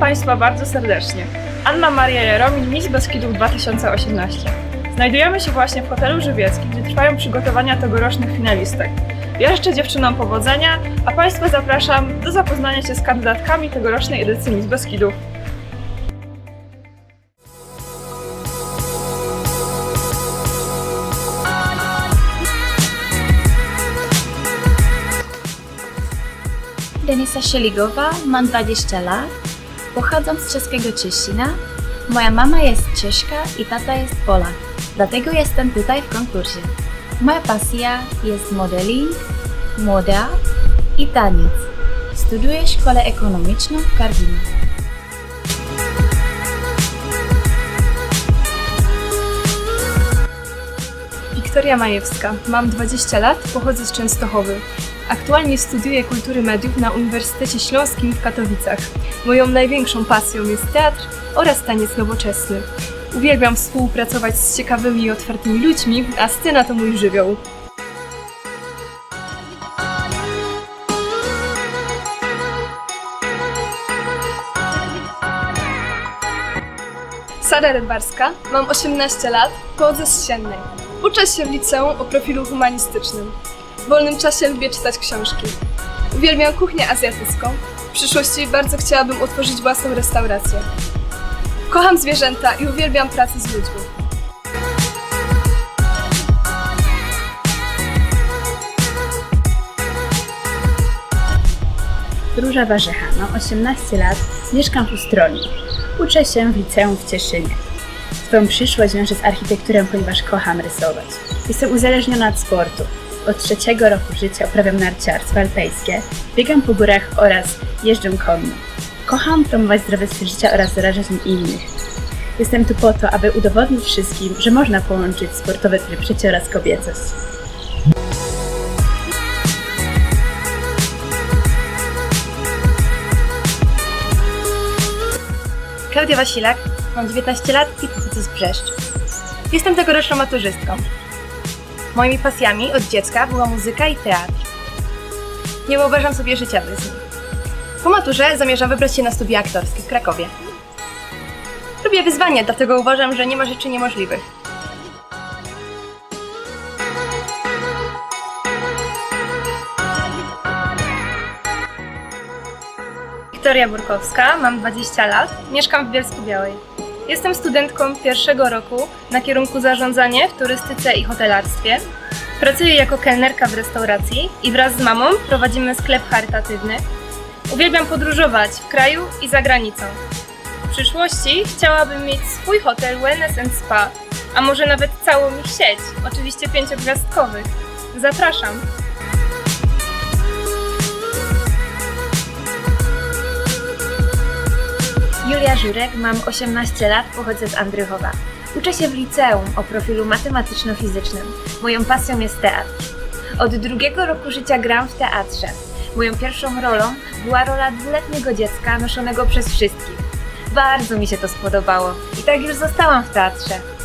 Państwa bardzo serdecznie. Anna Maria Jaromin, Miss Beskidów 2018. Znajdujemy się właśnie w hotelu Żywieckim, gdzie trwają przygotowania tegorocznych finalistek. Ja życzę dziewczynom powodzenia, a Państwa zapraszam do zapoznania się z kandydatkami tegorocznej edycji Miss Beskidów. Denisa Szeligowa, mam 20 lat, pochodzę z czeskiego Cieszyna. Moja mama jest Czeszka i tata jest Polak, dlatego jestem tutaj w konkursie. Moja pasja jest modeling, moda i taniec. Studiuję szkołę ekonomiczną w Karwinie. Wiktoria Majewska, mam 20 lat, pochodzę z Częstochowy. Aktualnie studiuję kultury mediów na Uniwersytecie Śląskim w Katowicach. Moją największą pasją jest teatr oraz taniec nowoczesny. Uwielbiam współpracować z ciekawymi i otwartymi ludźmi, a scena to mój żywioł. Sara Rydbarska, mam 18 lat, pochodzę z Siennej. Uczę się w liceum o profilu humanistycznym. W wolnym czasie lubię czytać książki. Uwielbiam kuchnię azjatycką. W przyszłości bardzo chciałabym otworzyć własną restaurację. Kocham zwierzęta i uwielbiam pracę z ludźmi. Róża Warzecha, mam 18 lat, mieszkam w Ustroniu. Uczę się w liceum w Cieszynie. Swoją przyszłość wiążę z architekturą, ponieważ kocham rysować. Jestem uzależniona od sportu. Od trzeciego roku życia uprawiam narciarstwo alpejskie, biegam po górach oraz jeżdżę konno. Kocham promować zdrowy styl życia oraz zarażać nim innych. Jestem tu po to, aby udowodnić wszystkim, że można połączyć sportowy tryb życia oraz kobiecość. Klaudia Wasilak, mam 19 lat i pochodzę z Brzeszcz. Jestem tegoroczną maturzystką. Moimi pasjami od dziecka była muzyka i teatr. Nie wyobrażam sobie życia bez nich. Po maturze zamierzam wybrać się na studia aktorskie w Krakowie. Lubię wyzwania, dlatego uważam, że nie ma rzeczy niemożliwych. Wiktoria Burkowska, mam 20 lat, mieszkam w Bielsku Białej. Jestem studentką pierwszego roku na kierunku zarządzanie w turystyce i hotelarstwie. Pracuję jako kelnerka w restauracji i wraz z mamą prowadzimy sklep charytatywny. Uwielbiam podróżować w kraju i za granicą. W przyszłości chciałabym mieć swój hotel Wellness and Spa, a może nawet całą ich sieć, oczywiście pięciogwiazdkowych. Zapraszam! Julia Żurek, mam 18 lat, pochodzę z Andrychowa. Uczę się w liceum o profilu matematyczno-fizycznym. Moją pasją jest teatr. Od drugiego roku życia gram w teatrze. Moją pierwszą rolą była rola dwuletniego dziecka noszonego przez wszystkich. Bardzo mi się to spodobało i tak już zostałam w teatrze.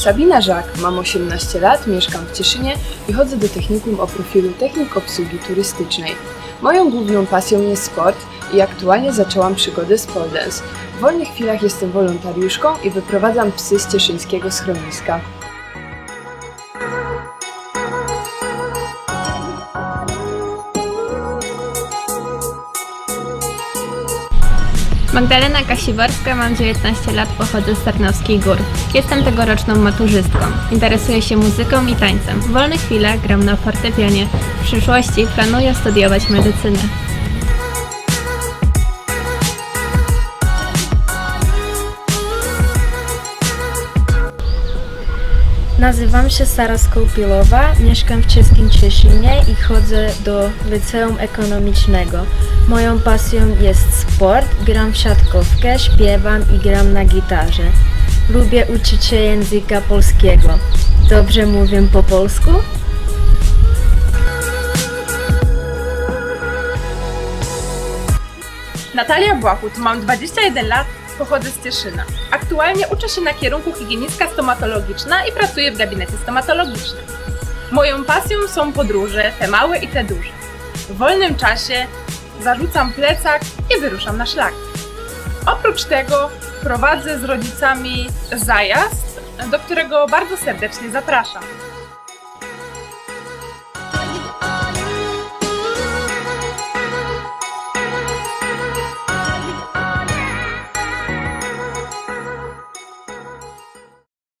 Sabina Żak, mam 18 lat, mieszkam w Cieszynie i chodzę do technikum o profilu technik obsługi turystycznej. Moją główną pasją jest sport i aktualnie zaczęłam przygodę z pole dance. W wolnych chwilach jestem wolontariuszką i wyprowadzam psy z cieszyńskiego schroniska. Magdalena Kasiborska, mam 19 lat, pochodzę z Tarnowskich Gór. Jestem tegoroczną maturzystką. Interesuję się muzyką i tańcem. W wolnych chwilach gram na fortepianie. W przyszłości planuję studiować medycynę. Nazywam się Sara Skołpilowa, mieszkam w czeskim Cieszynie i chodzę do liceum ekonomicznego. Moją pasją jest sport, gram w siatkówkę, śpiewam i gram na gitarze. Lubię uczyć się języka polskiego. Dobrze mówię po polsku? Natalia Błachut, mam 21 lat, pochodzę z Cieszyna. Aktualnie uczę się na kierunku higienistka stomatologiczna i pracuję w gabinecie stomatologicznym. Moją pasją są podróże, te małe i te duże. W wolnym czasie zarzucam plecak i wyruszam na szlak. Oprócz tego prowadzę z rodzicami zajazd, do którego bardzo serdecznie zapraszam.